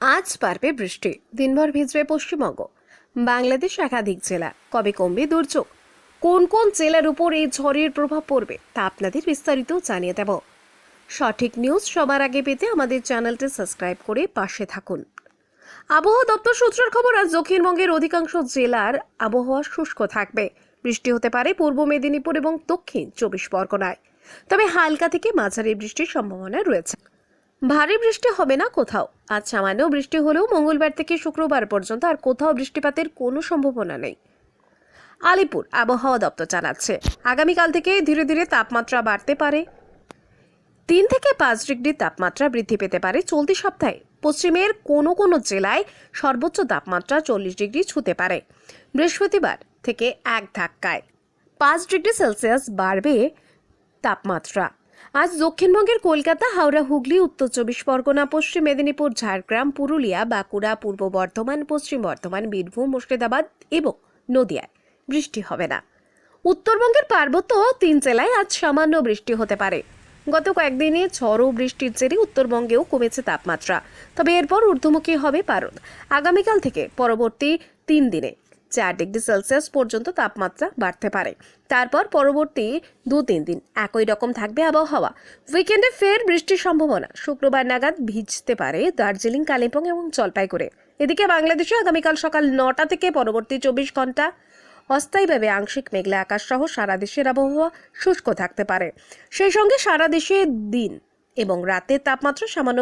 আজ পারবে বৃষ্টি। দিনভর ভিজবে পশ্চিমবঙ্গ। বাংলাদেশ একাধিক জেলা। কবে কমবে দুর্যোগ? কোন কোন জেলার উপর এই ঝড়ের প্রভাব পড়বে তা আপনাদের বিস্তারিত জানিয়ে দেব। সঠিক নিউজ সবার আগে পেতে আমাদের চ্যানেলটি সাবস্ক্রাইব করে পাশে থাকুন। আবহাওয়া দপ্তর সূত্রের খবর, আজ দক্ষিণবঙ্গের অধিকাংশ জেলার আবহাওয়া শুষ্ক থাকবে। বৃষ্টি হতে পারে পূর্ব মেদিনীপুর এবং দক্ষিণ চব্বিশ পরগনায়। তবে হালকা থেকে মাঝারি বৃষ্টির সম্ভাবনা রয়েছে। ভারী বৃষ্টি হবে না কোথাও। আজ সামান্য বৃষ্টি হলেও মঙ্গলবার থেকে শুক্রবার পর্যন্ত আর কোথাও বৃষ্টিপাতের কোনো সম্ভাবনা নেই। আলিপুর আবহাওয়া দপ্তর জানাচ্ছে, আগামীকাল থেকে ধীরে ধীরে তাপমাত্রা বাড়তে পারে। তিন থেকে পাঁচ ডিগ্রি তাপমাত্রা বৃদ্ধি পেতে পারে চলতি সপ্তাহে। পশ্চিমের কোনো কোনো জেলায় সর্বোচ্চ তাপমাত্রা চল্লিশ ডিগ্রি ছুঁতে পারে। বৃহস্পতিবার থেকে এক ধাক্কায় পাঁচ ডিগ্রি সেলসিয়াস বাড়বে তাপমাত্রা। আজ দক্ষিণবঙ্গের কলকাতা, হাওড়া, হুগলি, উত্তর চব্বিশ পরগনা, পশ্চিম মেদিনীপুর, ঝাড়গ্রাম, পুরুলিয়া, বাঁকুড়া, পূর্ব বর্ধমান, পশ্চিম বর্ধমান, বীরভূম, মুর্শিদাবাদ এবং নদিয়ায় বৃষ্টি হবে না। উত্তরবঙ্গের পার্বত্য তিন জেলায় আজ সামান্য বৃষ্টি হতে পারে। গত কয়েকদিনে ঝড় বৃষ্টির জেরে উত্তরবঙ্গেও কমেছে তাপমাত্রা। তবে এরপর ঊর্ধ্বমুখী হবে পারদ। আগামীকাল থেকে পরবর্তী তিন দিনে চার ডিগ্রি সেলসিয়াস পর্যন্ত তাপমাত্রা বাড়তে পারে। তারপর পরবর্তী দু তিন দিন একই রকম থাকবে আবহাওয়া। উইকেন্ডে ফের বৃষ্টির সম্ভাবনা। শুক্রবার নাগাদ ভিজতে পারে দার্জিলিং, কালিম্পং এবং জলপাইগুড়ি। এদিকে বাংলাদেশে আগামীকাল সকাল নটা থেকে পরবর্তী চব্বিশ ঘণ্টা অস্থায়ীভাবে আংশিক মেঘলা আকাশ সহ সারা দেশের আবহাওয়া শুষ্ক থাকতে পারে। সেই সঙ্গে সারা দেশে দিন এবং রাতের তাপমাত্রা সামান্য